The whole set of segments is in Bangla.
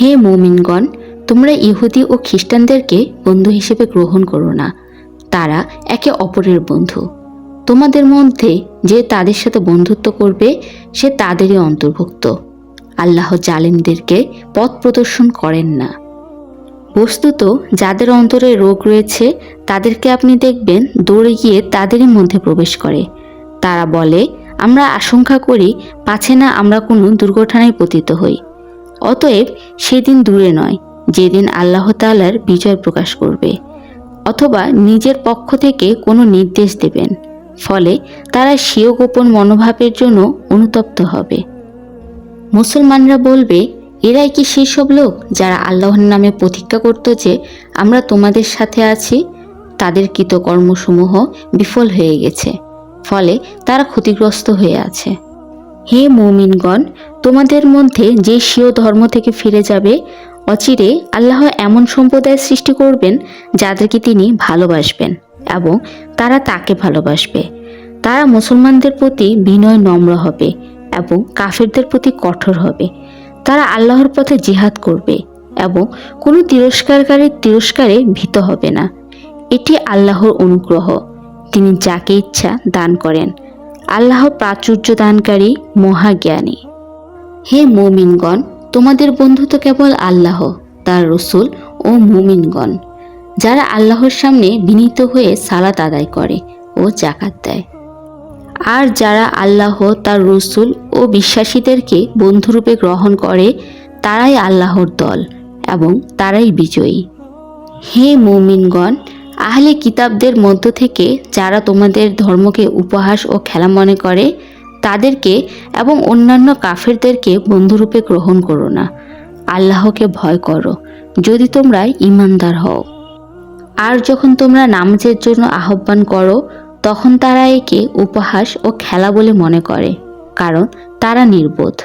হে মমিনগণ, তোমরা ইহুদি ও খ্রিস্টানদেরকে বন্ধু হিসেবে গ্রহণ করো না। তারা একে অপরের বন্ধু। তোমাদের মধ্যে যে তাদের সাথে বন্ধুত্ব করবে, সে তাদেরই অন্তর্ভুক্ত। আল্লাহ জালিমদেরকে পথ প্রদর্শন করেন না। বস্তুত যাদের অন্তরে রোগ রয়েছে, তাদেরকে আপনি দেখবেন দৌড়ে গিয়ে তাদেরই মধ্যে প্রবেশ করে। তারা বলে, আমরা আশঙ্কা করি, পাছে না আমরা কোনো দুর্ঘটনায় পতিত হই। অতএব সেদিন দূরে নয়, যেদিন আল্লাহ তাআলার বিজয় প্রকাশ করবে, অথবা নিজের পক্ষ থেকে কোনো নির্দেশ দেবেন, ফলে তারা স্বীয় গোপন মনোভাবের জন্য অনুতপ্ত হবে। মুসলমানরা বলবে, এরাই কি সেই সব লোক যারা আল্লাহর নামে প্রতিজ্ঞা করত যে আমরা তোমাদের সাথে আছি? তাদের কৃতকর্মসমূহ বিফল হয়ে গেছে, ফলে তারা ক্ষতিগ্রস্ত হয়ে আছে। হে মৌমিনগণ তোমাদের মধ্যে যে স্বীয় ধর্ম থেকে ফিরে যাবে, অচিরে আল্লাহ এমন সম্প্রদায় সৃষ্টি করবেন যাদেরকে তিনি ভালোবাসবেন এবং তারা তাকে ভালোবাসবে। তারা মুসলমানদের প্রতি বিনয় নম্র হবে এবং কাফেরদের প্রতি কঠোর হবে। তারা আল্লাহর পথে জিহাদ করবে এবং কোনো তিরস্কারকারীর তিরস্কারে ভীত হবে না। এটি আল্লাহর অনুগ্রহ। তিনি যাকে ইচ্ছা দান করেন। আল্লাহ প্রাচুর্য দানকারী মহাজ্ঞানী। হে মুমিনগণ, তোমাদের বন্ধু তো কেবল আল্লাহ, তার রসুল ও মুমিনগণ, যারা আল্লাহর সামনে বিনীত হয়ে সালাত আদায় করে ও জাকাত দেয়। আর যারা আল্লাহ, তার রসুল ও বিশ্বাসীদেরকে বন্ধুরূপে গ্রহণ করে, তারাই আল্লাহর দল এবং তারাই বিজয়ী। হে মৌমিনগণ, আহলে কিতাবদের মধ্য থেকে যারা তোমাদের ধর্মকে উপহাস ও খেলা মনে করে তাদেরকে এবং অন্যান্য কাফেরদেরকে বন্ধুরূপে গ্রহণ করো না। আল্লাহকে ভয় করো, যদি তোমরা ইমানদার হও। আর যখন তোমরা নামাজের জন্য আহ্বান করো, তখন তারা একে উপহাস ও খেলা বলে মনে করে, কারণ তারা নির্বোধ।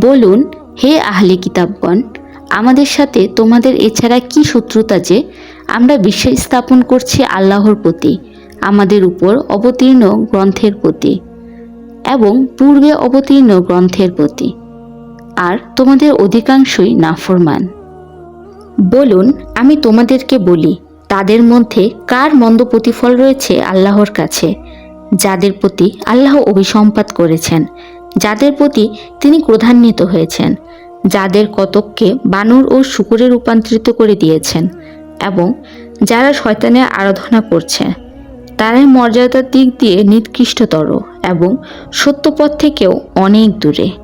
বলুন, হে আহলে কিতাবগণ, আমাদের সাথে তোমাদের এছাড়া কি শত্রুতা যে আমরা বিশ্বাস স্থাপন করছি আল্লাহর প্রতি, আমাদের উপর অবতীর্ণ গ্রন্থের প্রতি। এবং পূর্বে অবতীর্ণ গ্রন্থের প্রতি। আর তোমাদের অধিকাংশই নাফরমান। বলুন, আমি তোমাদেরকে বলি, তাদের মধ্যে কার মন্দ প্রতিফল রয়েছে আল্লাহর কাছে? যাদের প্রতি আল্লাহ অভিসম্পাত করেছেন, যাদের প্রতি তিনি ক্রধান্বিত হয়েছেন, যাদের কতককে বানর ও শুকুরে রূপান্তরিত করে দিয়েছেন, এবং যারা শয়তানের আরাধনা করছে, তারাই মর্যাদার দিক দিয়ে নিকৃষ্টতর। এবং সত্যপথ থেকেও অনেক দূরে।